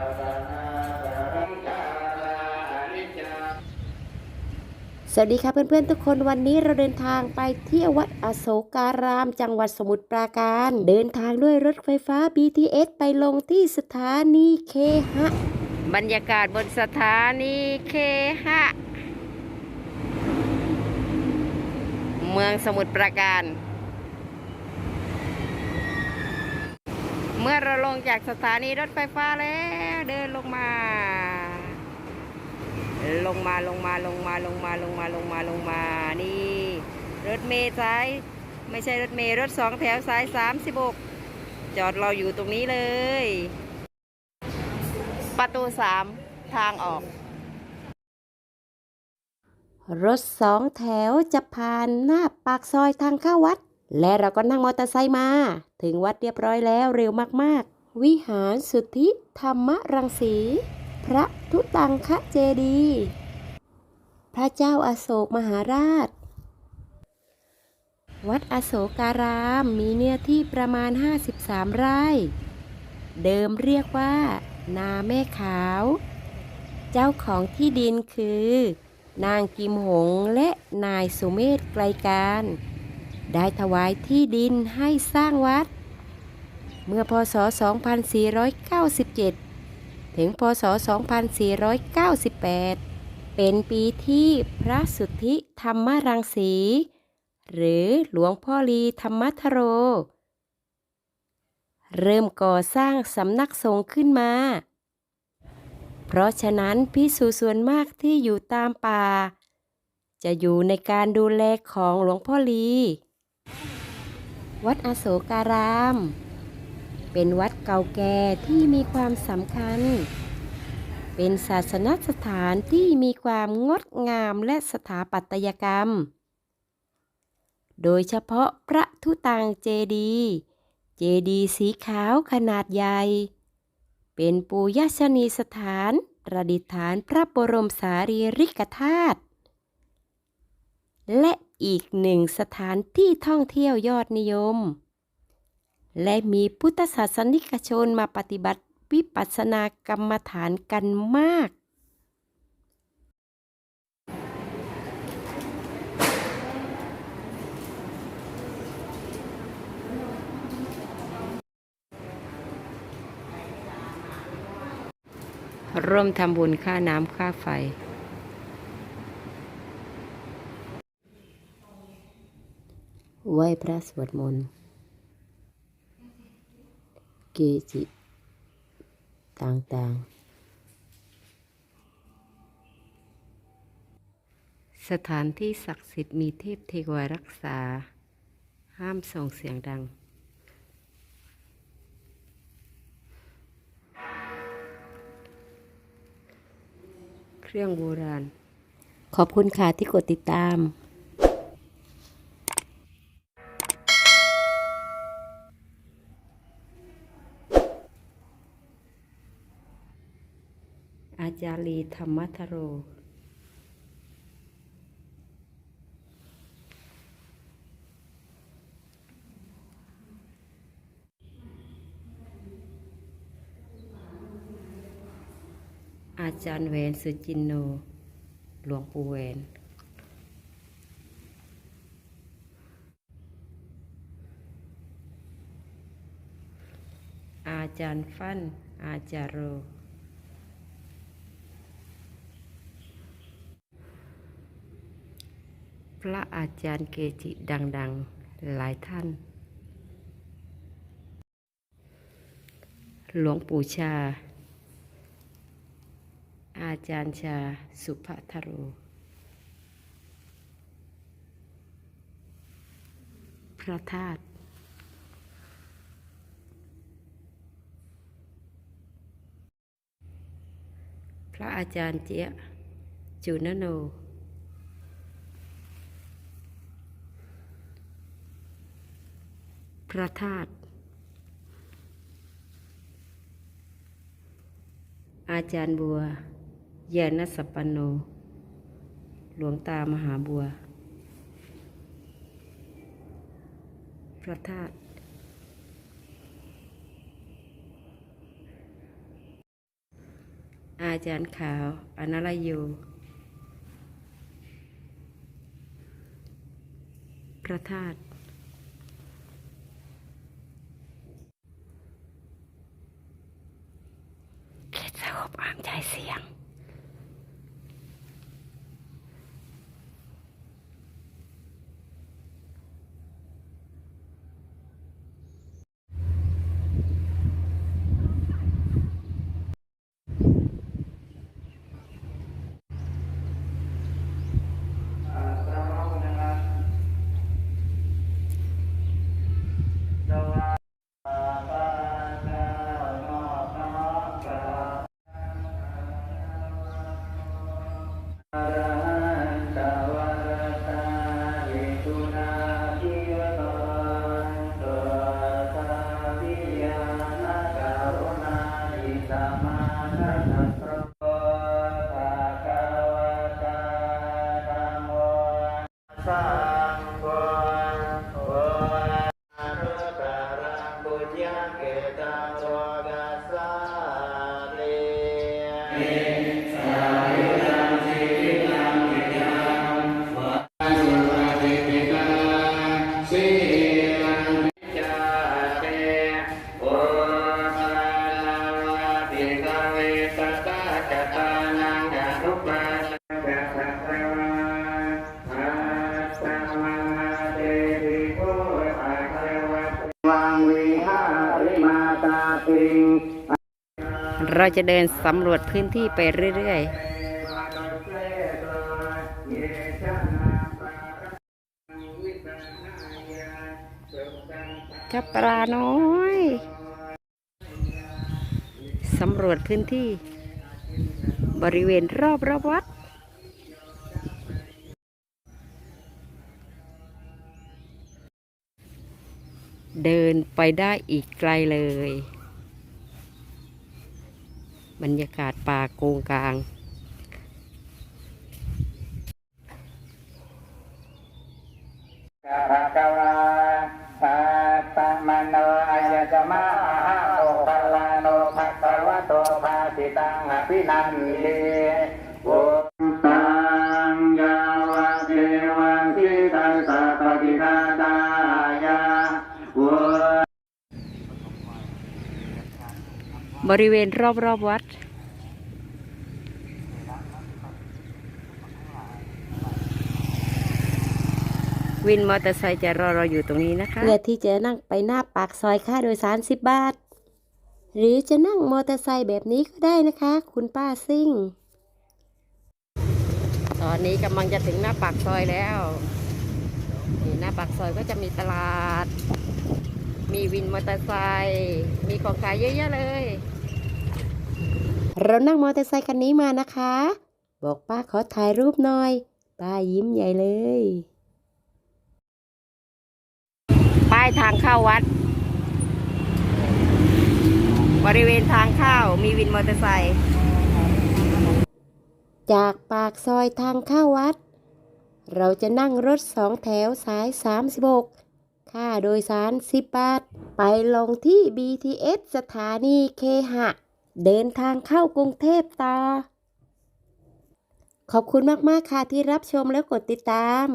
สวัสดีค่ะเพื่อนๆทุกคนวันนี้เราเดินทางไปที่ววัดอโศการาม จังหวัดสมุทรปราการ เดินทางด้วยรถไฟฟ้า BTS ไปลงที่สถานีเคหะ บรรยากาศบนสถานีเคหะ เมืองสมุทรปราการ เมื่อเราลงจากสถานีรถไฟฟ้าแล้ว เดินลงมา ลงมาลงมาลงมาลงมาลงมาลงมาลงมา นี่ รถเมล์สาย ไม่ใช่รถเมล์รถสองแถวสายสามสิบกจอดเราอยู่ตรงนี้เลย ประตูสามทางออก รถสองแถวจะผ่านหน้าปากซอยทางเข้าวัด และเราก็นั่งมอเตอร์ไซค์มา ถึงวัดเรียบร้อยแล้วเร็วมากๆ วิหารสุทธิธรรมรังสี พระทุตังคะเจดี พระเจ้าอาโศกมหาราช วัดอโศการามมีเนื้อที่ประมาณ 53 ไร่ เดิมเรียกว่า นาแม่ขาว เจ้าของที่ดินคือ นางกิมหงและนายสุเมธไกลการ ได้ถวายที่ดินให้สร้างวัด เมื่อพศ 2497 ถึงพศ 2498 เป็นปีที่พระสุทธิธรรมรังสี หรือหลวงพ่อลีธรรมทโร เริ่มก่อสร้างสำนักสงฆ์ขึ้นมา เพราะฉะนั้นพิสูส่วนมากที่อยู่ตามป่า จะอยู่ในการดูแลของหลวงพ่อลี วัดอโศการาม เป็นวัดเก่าแก่ที่มีความสำคัญ เป็นศาสนสถานที่มีความงดงามและสถาปัตยกรรม โดยเฉพาะพระทุตังเจดี เจดีสีขาวขนาดใหญ่ เป็นปูยชนีสถานประดิษฐานพระบรมสารีริกธาตุ และอีกหนึ่งสถานที่ท่องเที่ยวยอดนิยม และมีพุทธศาสนิกชนมาปฏิบัติวิปัสสนากรรมฐานกันมาก ร่วมทำบุญค่าน้ำค่าไฟไหว้พระสวดมนต์ จิ ต่างๆ สถานที่ศักดิ์สิทธิ์มีเทพเทวารักษา ห้ามส่งเสียงดังเครื่องโบราณ ขอบคุณค่ะที่กดติดตาม อา จาลีธรรมทโร อาจารย์แวนสุจินโน หลวงปู่แวนอาจารย์ฟั่นอาจารย์โร พระอาจารย์เกจิดัง ๆ หลายท่าน หลวงปู่ชา อาจารย์ชาสุภทโรพระธาตุพระอาจารย์เจียจุนโน พระธาตุอาจารย์บัวยานสัปปันโน หลวงตามหาบัว พระธาตุอาจารย์ขาว อนาลายูพระธาตุ วังวิหาริมาตาปิงเราจะเดินสำรวจพื้นที่ไปเรื่อยๆกับปลาน้อย สำรวจพื้นที่ บริเวณรอบรอบวัด เดินไปได้อีกไกลเลย บรรยากาศป่าโกงกลางภะคะวาสัตตมโนอายตมะอะโตภะละโนภะคะวะโตภาสิตังอภินันเต บริเวณรอบรอบวัด วินมอเตอร์ไซค์จะรอเราอยู่ตรงนี้นะคะ เพื่อที่จะนั่งไปหน้าปากซอยค่าโดยสาร10บาท หรือจะนั่งมอเตอร์ไซค์แบบนี้ก็ได้นะคะ คุณป้าซิ่ง ตอนนี้กำลังจะถึงหน้าปากซอยแล้วนี่หน้าปากซอยก็จะมีตลาด มีวินมอเตอร์ไซค์มีของขายเยอะแยะเลย เรานั่งมอเตอร์ไซคันนี้มานะคะ บอกป้าขอถ่ายรูปหน่อย ป้ายิ้มใหญ่เลย ป้ายทางเข้าวัด บริเวณทางเข้ามีวินมอเตอร์ไซค์จากปากซอยทางเข้าวัด เราจะนั่งรถสองแถวสาย 36 ค่าโดยสาร 10 บาท ไปลงที่ BTS สถานีเคหะ เดินทางเข้ากรุงเทพต่อ ขอบคุณมาก ๆ ค่ะที่รับชมแล้วกดติดตาม